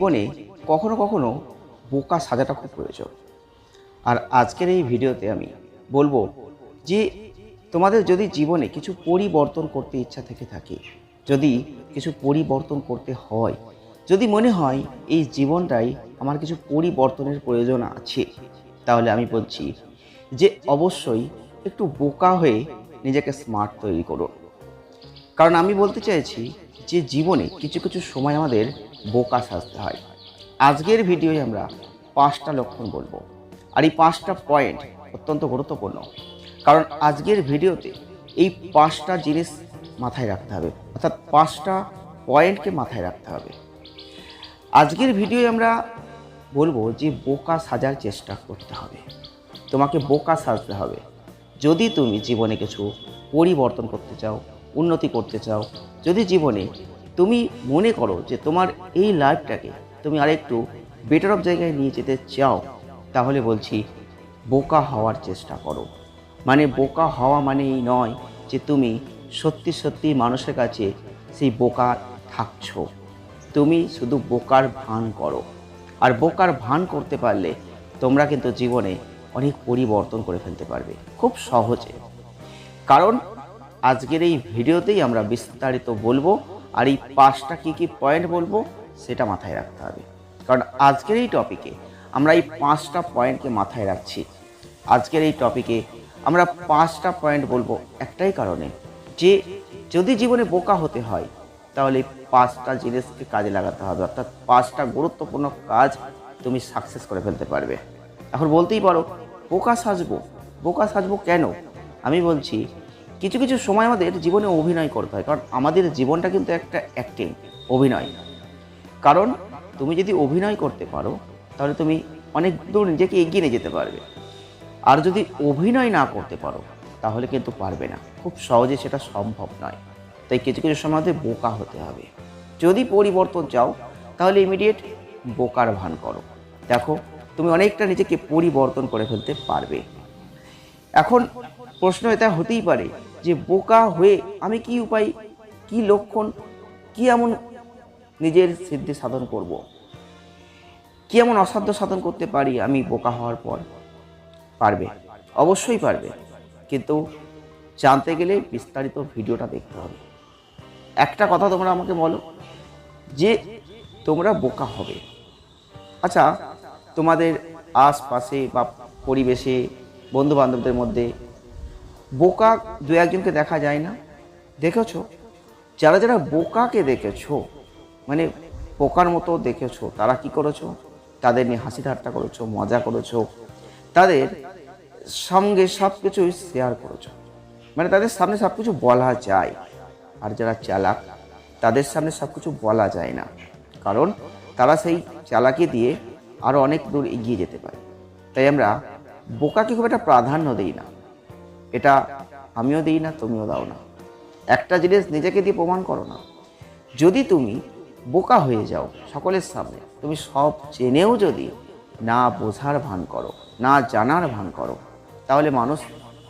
জীবনে কখনো কখনো বোকা সাজাটা খুব প্রয়োজন। আর আজকের এই ভিডিওতে আমি বলব যে তোমাদের যদি জীবনে কিছু পরিবর্তন করতে ইচ্ছা থেকে থাকে, যদি কিছু পরিবর্তন করতে হয়, যদি মনে হয় এই জীবনটাই আমার কিছু পরিবর্তনের প্রয়োজন আছে, তাহলে আমি বলছি যে অবশ্যই একটু বোকা হয়ে নিজেকে স্মার্ট তৈরি করুন কারণ আমি বলতে চাইছি যে জীবনে কিছু কিছু সময় আমাদের বোকা সাজতে হয়। আজকের ভিডিওয় আমরা পাঁচটা লক্ষণ বলব। আর এই পাঁচটা পয়েন্ট অত্যন্ত গুরুত্বপূর্ণ। কারণ আজকের ভিডিওতে এই পাঁচটা জিনিস মাথায় রাখতে হবে। অর্থাৎ পাঁচটা পয়েন্টকে মাথায় রাখতে হবে। আজকের ভিডিওয় আমরা বলব যে বোকা সাজার চেষ্টা করতে হবে। তোমাকে বোকা সাজতে হবে। যদি তুমি জীবনে কিছু পরিবর্তন করতে চাও, উন্নতি করতে চাও, যদি জীবনে তুমি মনে করো যে তোমার এই লাইফটাকে তুমি আরেকটু বেটার অফ জায়গায় নিয়ে যেতে চাও, তাহলে বলছি বোকা হওয়ার চেষ্টা করো। মানে বোকা হওয়া মানে এই নয় যে তুমি সত্যি সত্যি মানুষের কাছে সেই বোকা থাকছো। তুমি শুধু বোকার ভান করো। আর বোকার ভান করতে পারলে তোমরা কিন্তু জীবনে অনেক পরিবর্তন করে ফেলতে পারবে, খুব সহজে। কারণ আজকের এই ভিডিওতেই আমরা বিস্তারিত বলব আর এই পাঁচটা কী কী পয়েন্ট বলব, সেটা মাথায় রাখতে হবে। কারণ আজকের এই টপিকে আমরা এই পাঁচটা পয়েন্টকে মাথায় রাখছি। আজকের এই টপিকে আমরা পাঁচটা পয়েন্ট বলব একটাই কারণে যে, যদি জীবনে বোকা হতে হয়, তাহলে পাঁচটা জিনিসকে কাজে লাগাতে হবে। অর্থাৎ পাঁচটা গুরুত্বপূর্ণ কাজ তুমি সাকসেস করে ফেলতে পারবে। এখন বলতেই পারো, বোকা সাজবো। বোকা সাজবো কেন? আমি বলছি কিছু কিছু সময় আমাদের জীবনে অভিনয় করতে হয়, কারণ আমাদের জীবনটা কিন্তু একটা অ্যাক্টিং অভিনয়। কারণ তুমি যদি অভিনয় করতে পারো, তাহলে তুমি অনেক দূর নিজেকে এগিয়ে নিয়ে যেতে পারবে। আর যদি অভিনয় না করতে পারো, তাহলে কিন্তু পারবে না। খুব সহজে সেটা সম্ভব নয়। তাই কিছু কিছু সময় আমাদের বোকা হতে হবে। যদি পরিবর্তন চাও, তাহলে ইমিডিয়েট বোকার ভান করো। দেখো, তুমি অনেকটা নিজেকে পরিবর্তন করে ফেলতে পারবে। এখন প্রশ্ন এটা হতেই পারে যে বোকা হয়ে আমি কি উপায়, কি লক্ষণ, কি এমন নিজের সিদ্ধি সাধন করব। কি এমন অসাধ্য সাধন করতে পারি আমি বোকা হওয়ার পর? পারবে, অবশ্যই পারবে। কিন্তু জানতে গেলে বিস্তারিত ভিডিওটা দেখতে হবে। একটা কথা তোমরা আমাকে বলো, যে তোমরা বোকা হবে। আচ্ছা তোমাদের আশপাশে বা পরিবেশে বন্ধু বান্ধবদের মধ্যে বোকা দু একজনকে দেখা যায় না। দেখেছ? যারা যারা বোকাকে দেখেছ মানে বোকার মতো দেখেছ, তারা কি করেছ? তাদের নিয়ে হাসি ঠাট্টা করেছ, মজা করেছ। তাদের সঙ্গে সব কিছুই শেয়ার করেছ। মানে তাদের সামনে সব কিছু বলা যায়। আর যারা চালাক, তাদের সামনে সব কিছু বলা যায় না। কারণ তারা সেই চালাকি দিয়ে আরও অনেক দূর এগিয়ে যেতে পারে। তাই আমরা বোকাকে খুব একটা প্রাধান্য দিই না। এটা আমিও দিই না, তুমিও দাও না। একটা জিনিস নিজেকে দিয়ে প্রমাণ করো না। যদি তুমি বোকা হয়ে যাও সকলের সামনে, তুমি সব জেনেও যদি না বোঝার ভান করো, না জানার ভান করো, তাহলে মানুষ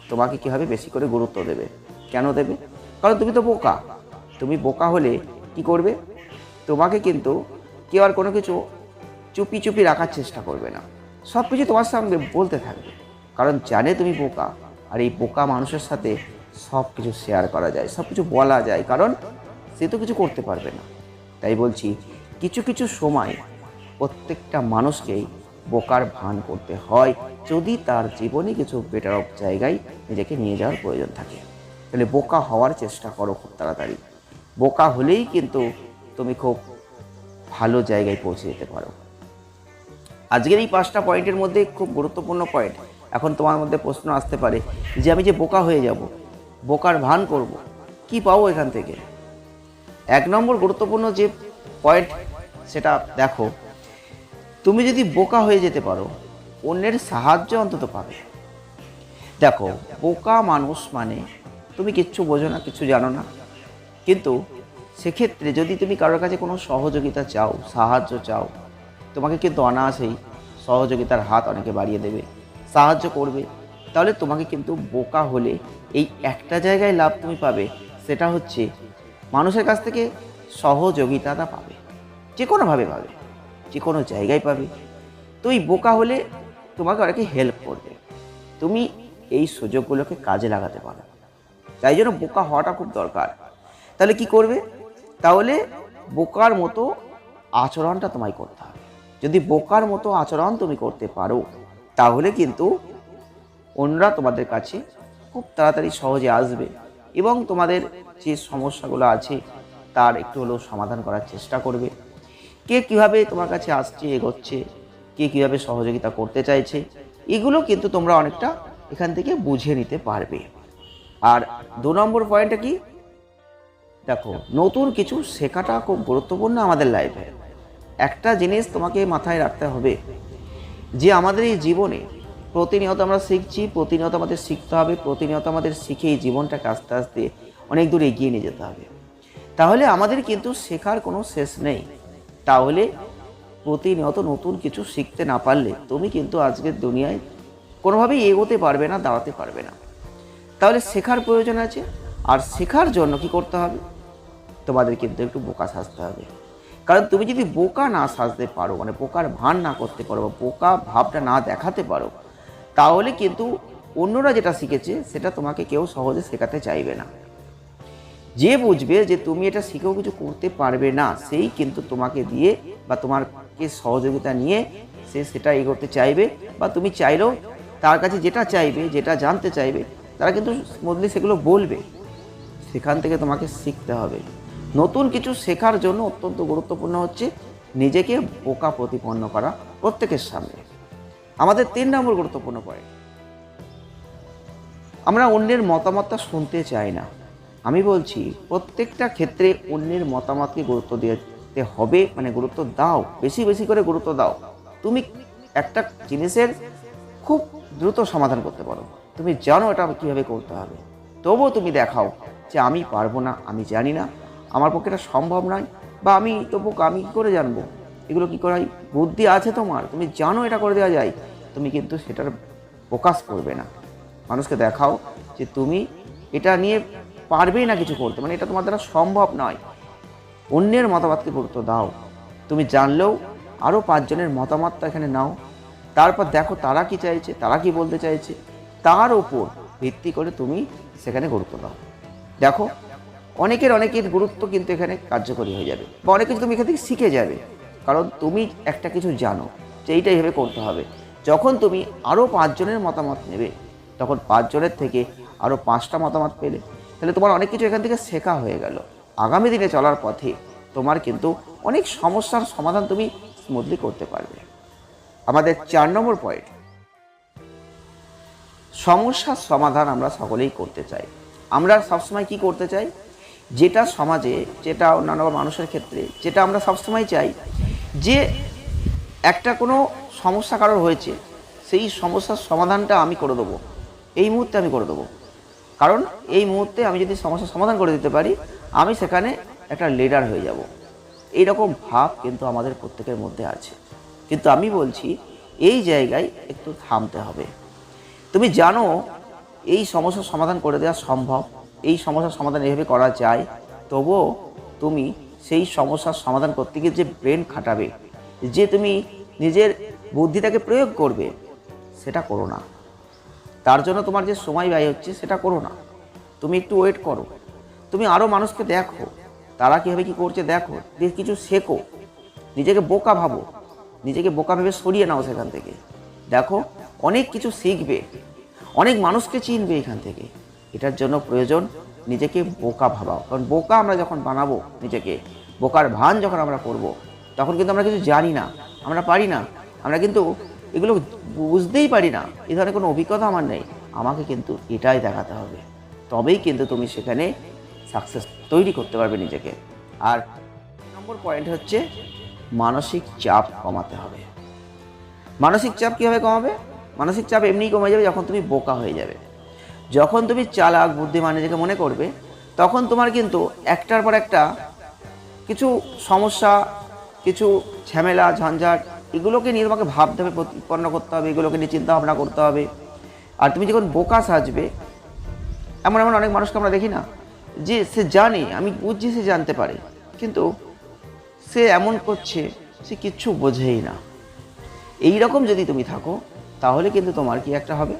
তোমাকে কীভাবে বেশি করে গুরুত্ব দেবে? কেন দেবে? কারণ তুমি তো বোকা। তুমি বোকা হলে কি করবে? তোমাকে কিন্তু কেউ আর কোনো কিছু চুপি চুপি রাখার চেষ্টা করবে না। সব কিছু তোমার সঙ্গে বলতে থাকবে। কারণ জানে তুমি বোকা। আর এই বোকা মানুষের সাথে সব কিছু শেয়ার করা যায়, সব কিছু বলা যায়, কারণ সে তো কিছু করতে পারবে না। তাই বলছি, কিছু কিছু সময় প্রত্যেকটা মানুষকেই বোকার ভান করতে হয়, যদি তার জীবনে কিছু বেটার অফ জায়গায় নিজেকে নিয়ে যাওয়ার প্রয়োজন থাকে। তাহলে বোকা হওয়ার চেষ্টা করো খুব তাড়াতাড়ি। বোকা হলেই কিন্তু তুমি খুব ভালো জায়গায় পৌঁছে যেতে পারো। আজকের এই পাঁচটা পয়েন্টের মধ্যে খুব গুরুত্বপূর্ণ পয়েন্ট এখন তোমার মধ্যে প্রশ্ন আসতে পারে যে আমি যে বোকা হয়ে যাব, বোকার ভান করব, কি পাবো এখান থেকে? এক নম্বর গুরুত্বপূর্ণ যে পয়েন্ট সেটা দেখো, তুমি যদি বোকা হয়ে যেতে পারো, অন্যের সাহায্য অন্তত পাবে। দেখো, বোকা মানুষ মানে তুমি কিচ্ছু বোঝো না, কিছু জানো না। কিন্তু সেক্ষেত্রে যদি তুমি কারোর কাছে কোনো সহযোগিতা চাও, সাহায্য চাও, তোমাকে কিন্তু অনায়াসেই সহযোগিতার হাত অনেকে বাড়িয়ে দেবে। সাহায্য করবে, তাহলে তোমাকে কিন্তু বোকা হলে এই একটা জায়গায় লাভ তুমি পাবে, সেটা হচ্ছে মানুষের কাছ থেকে সহযোগিতাটা পাবে, যে কোনোভাবে পাবে, যে কোনো জায়গায় পাবে। তো এই বোকা হলে তোমাকে অনেকে হেল্প করবে। তুমি এই সুযোগগুলোকে কাজে লাগাতে পারো। তাই জন্য বোকা হওয়াটা খুব দরকার। তাহলে কি করবে? তাহলে বোকার মতো আচরণটা তোমায় করতে হবে। যদি বোকার মতো আচরণ তুমি করতে পারো তাহলে কিন্তু অন্যরা তোমাদের কাছে খুব তাড়াতাড়ি সহজে আসবে এবং তোমাদের যে সমস্যাগুলো আছে তার একটু হলেও সমাধান করার চেষ্টা করবে। কে কীভাবে তোমার কাছে আসছে, এগোচ্ছে, কে কীভাবে সহযোগিতা করতে চাইছে, এগুলো কিন্তু তোমরা অনেকটা এখান থেকে বুঝে নিতে পারবে। আর দু নম্বর পয়েন্টটা কি? দেখো, নতুন কিছু শেখাটা খুব গুরুত্বপূর্ণ আমাদের লাইফে একটা জিনিস তোমাকে মাথায় রাখতে হবে যে আমাদের এই জীবনে প্রতিনিয়ত আমরা শিখছি, প্রতিনিয়ত আমাদের শিখতে হবে, প্রতিনিয়ত আমাদের শিখে এই জীবনটাকে আস্তে আস্তে অনেক দূর এগিয়ে নিয়ে যেতে হবে। তাহলে আমাদের কিন্তু শেখার কোনো শেষ নেই। তাহলে প্রতিনিয়ত নতুন কিছু শিখতে না পারলে তুমি কিন্তু আজকের দুনিয়ায় কোনোভাবেই এগোতে পারবে না, দাঁড়াতে পারবে না। তাহলে শেখার প্রয়োজন আছে। আর শেখার জন্য কি করতে হবে? তোমাদের কিন্তু একটু বোকা সাজতে হবে। কারণ তুমি যদি বোকা না সাজতে পারো মানে বোকার ভান না করতে পারো বা বোকা ভাবটা না দেখাতে পারো, তাহলে কিন্তু অন্যরা যেটা শিখেছে সেটা তোমাকে কেউ সহজে শেখাতে চাইবে না। যে বুঝবে যে তুমি এটা শিখেও কিছু করতে পারবে না, সেই কিন্তু তোমাকে দিয়ে বা তোমাকে সহযোগিতা নিয়ে সে সেটা এগোতে চাইবে বা তুমি চাইলেও তার কাছে যেটা চাইবে, যেটা জানতে চাইবে, তারা কিন্তু স্মুথলি সেগুলো বলবে। সেখান থেকে তোমাকে শিখতে হবে। নতুন কিছু শেখার জন্য অত্যন্ত গুরুত্বপূর্ণ হচ্ছে নিজেকে বোকা প্রতিপন্ন করা প্রত্যেকের সামনে। আমাদের তিন নম্বর গুরুত্বপূর্ণ পয়েন্ট আমরা অন্যের মতামতটা শুনতে চাই না। আমি বলছি, প্রত্যেকটা ক্ষেত্রে অন্যের মতামতকে গুরুত্ব দিতে হবে মানে গুরুত্ব দাও, বেশি বেশি করে গুরুত্ব দাও। তুমি একটা জিনিসের খুব দ্রুত সমাধান করতে পারো। তুমি জানো এটা কীভাবে করতে হবে। তবুও তুমি দেখাও যে আমি পারব না, আমি জানি না। আমার পক্ষে এটা সম্ভব নয় বা আমি তো তবু আমি কী করে জানব? এগুলো কী করে হয়? বুদ্ধি আছে তোমার, তুমি জানো এটা করে দেওয়া যায়। তুমি কিন্তু সেটার প্রকাশ করবে না। মানুষকে দেখাও যে তুমি এটা নিয়ে পারবেই না কিছু করতে। মানে এটা তোমার দ্বারা সম্ভব নয়। অন্যের মতামতকে গুরুত্ব দাও। তুমি জানলেও আরও পাঁচজনের মতামতটা এখানে নাও। তারপর দেখো তারা কি চাইছে, তারা কি বলতে চাইছে। তার ওপর ভিত্তি করে তুমি সেখানে গুরুত্ব দাও। দেখো অনেকের অনেকের গুরুত্ব কিন্তু এখানে কার্যকরী হয়ে যাবে বা অনেক কিছু তুমি এখান থেকে শিখে যাবে। কারণ তুমি একটা কিছু জানো যে এইটা এইভাবে করতে হবে। যখন তুমি আরও পাঁচজনের মতামত নেবে, তখন পাঁচজনের থেকে আরও পাঁচটা মতামত পেলে, তাহলে তোমার অনেক কিছু এখান থেকে শেখা হয়ে গেল। আগামী দিনে চলার পথে তোমার কিন্তু অনেক সমস্যার সমাধান তুমি স্মুথলি করতে পারবে। আমাদের চার নম্বর পয়েন্ট সমস্যার সমাধান আমরা সকলেই করতে চাই। আমরা সবসময় কি করতে চাই? যেটা সমাজে, যেটা অন্যান্য মানুষের ক্ষেত্রে, যেটা আমরা সবসময় চাই যে একটা কোনো সমস্যা কারোর হয়েছে, সেই সমস্যার সমাধানটা আমি করে দেবো। এই মুহূর্তে আমি করে দেবো। কারণ এই মুহূর্তে আমি যদি সমস্যার সমাধান করে দিতে পারি, আমি সেখানে একটা লিডার হয়ে যাব। এইরকম ভাব কিন্তু আমাদের প্রত্যেকের মধ্যে আছে। কিন্তু আমি বলছি, এই জায়গায় একটু থামতে হবে। তুমি জানো, এই সমস্যার সমাধান করে দেওয়া সম্ভব? এই সমস্যার সমাধান এভাবে করা যায়, তবুও তুমি সেই সমস্যার সমাধান করতে গিয়ে যে ব্রেন খাটাবে, যে তুমি নিজের বুদ্ধিটাকে প্রয়োগ করবে, সেটা করো না। তার জন্য তোমার যে সময় ব্যয় হচ্ছে, সেটা করো না। তুমি একটু ওয়েট করো। তুমি আরও মানুষকে দেখো। তারা কীভাবে কী করছে দেখো। দিয়ে কিছু শেখো। নিজেকে বোকা ভাবো। নিজেকে বোকা ভেবে সরিয়ে নাও সেখান থেকে। দেখো, অনেক কিছু শিখবে। অনেক মানুষকে চিনবে এখান থেকে। এটার জন্য প্রয়োজন নিজেকে বোকা ভাবাও কারণ বোকা আমরা যখন বানাবো নিজেকে, বোকার ভান যখন আমরা করব। তখন কিন্তু আমরা কিছু জানি না, আমরা পারি না। আমরা কিন্তু এগুলো বুঝতেই পারি না। এ ধরনের কোনো অভিজ্ঞতা আমার নেই। আমাকে কিন্তু এটাই দেখাতে হবে। তবেই কিন্তু তুমি সেখানে সাকসেস তৈরি করতে পারবে নিজেকে। আর নম্বর পয়েন্ট হচ্ছে মানসিক চাপ কমাতে হবে। মানসিক চাপ কীভাবে কমাবে? মানসিক চাপ এমনিই কমে যাবে যখন তুমি বোকা হয়ে যাবে। যখন তুমি চালাক, বুদ্ধিমান নিজেকে মনে করবে, তখন তোমার কিন্তু একটার পর একটা কিছু সমস্যা, কিছু ঝামেলা, ঝঞ্ঝাট, এগুলোকে নিয়ে তোমাকে ভাবতে হবে, প্রতিপন্ন করতে হবে, এগুলোকে নিয়ে চিন্তা ভাবনা করতে হবে। আর তুমি যখন বোকা সাজবে, এমন এমন অনেক মানুষকে আমরা দেখি না, যে সে জানে, আমি বুঝছি সে জানতে পারে, কিন্তু সে এমন করছে, সে কিচ্ছু বোঝেই না। এই রকম যদি তুমি থাকো, তাহলে কিন্তু তোমার কি একটা হবে?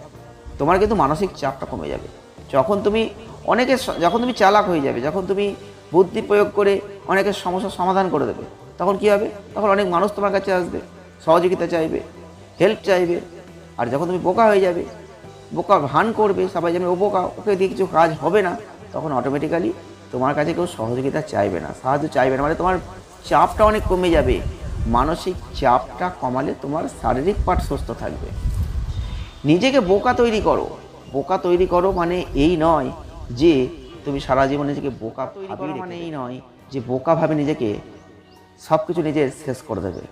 তোমার কিন্তু মানসিক চাপটা কমে যাবে। যখন তুমি অনেকে যখন তুমি চালাক হয়ে যাবে, যখন তুমি বুদ্ধি প্রয়োগ করে অনেকের সমস্যার সমাধান করে দেবে, তখন কি হবে? তখন অনেক মানুষ তোমার কাছে আসবে, সহযোগিতা চাইবে হেল্প চাইবে। আর যখন তুমি বোকা হয়ে যাবে, বোকা ভান করবে, সবাই জানে ও বোকা, ওকে দিয়ে কিছু কাজ হবে না, তখন অটোমেটিক্যালি তোমার কাছে কেউ সহযোগিতা চাইবে না, সাহায্য চাইবে না। মানে তোমার চাপটা অনেক কমে যাবে। মানসিক চাপটা কমালে তোমার শারীরিক পার্ট সুস্থ থাকবে। নিজেকে বোকা তৈরি করো। বোকা তৈরি করো মানে এই নয় যে তুমি সারা জীবন নিজেকে বোকা তৈরি করো মানে এই নয় যে বোকা ভাবে নিজেকে সব কিছু নিজে শেষ করে দেবে।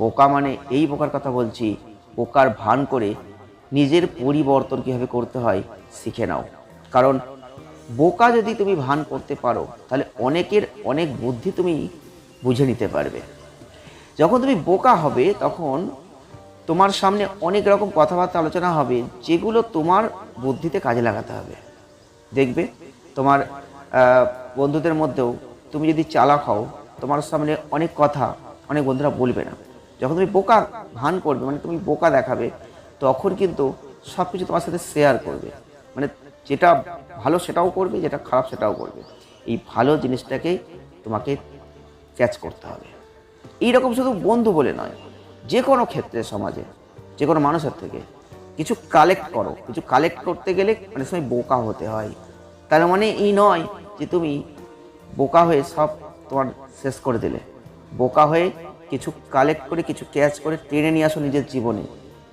বোকা মানে এই বোকার কথা বলছি বোকার ভান করে নিজের পরিবর্তন কীভাবে করতে হয় শিখে নাও। কারণ বোকা যদি তুমি ভান করতে পারো তাহলে অনেকের অনেক বুদ্ধি তুমি বুঝে নিতে পারবে। যখন তুমি বোকা হবে তখন তোমার সামনে অনেক রকম কথাবার্তা আলোচনা হবে, যেগুলো তোমার বুদ্ধিতে কাজে লাগাতে হবে। দেখবে, তোমার বন্ধুদের মধ্যেও তুমি যদি চালাক হও, তোমার সামনে অনেক কথা অনেক বন্ধুরা বলবে না। যখন তুমি বোকা ভান করবে মানে তুমি বোকা দেখাবে, তখন কিন্তু সব কিছু তোমার সাথে শেয়ার করবে। মানে যেটা ভালো সেটাও করবে, যেটা খারাপ সেটাও করবে। এই ভালো জিনিসটাকেই তোমাকে ক্যাচ করতে হবে। এইরকম শুধু বন্ধু বলে নয় যে কোনো ক্ষেত্রে সমাজে যে কোনো মানুষের থেকে কিছু কালেক্ট করো। কিছু কালেক্ট করতে গেলে অনেক সময় বোকা হতে হয়। তার মানে এই নয় যে তুমি বোকা হয়ে সব তোমার শেষ করে দিলে। বোকা হয়ে কিছু কালেক্ট করে, কিছু ক্যাচ করে টেনে নিয়ে আসো নিজের জীবনে।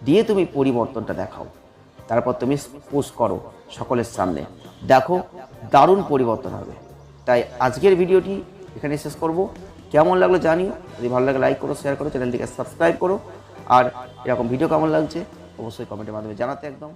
দিয়ে তুমি পরিবর্তনটা দেখাও। তারপর তুমি পোস্ট করো সকলের সামনে। দেখো, দারুণ পরিবর্তন হবে। তাই আজকের ভিডিওটি এখানে শেষ করব। কেমন লাগল জানিও। যদি ভালো লাগে লাইক করো শেয়ার করো চ্যানেলটিকে সাবস্ক্রাইব করো। আর এরকম ভিডিও কেমন লাগছে, অবশ্যই কমেন্টের মাধ্যমে জানাতে একদম।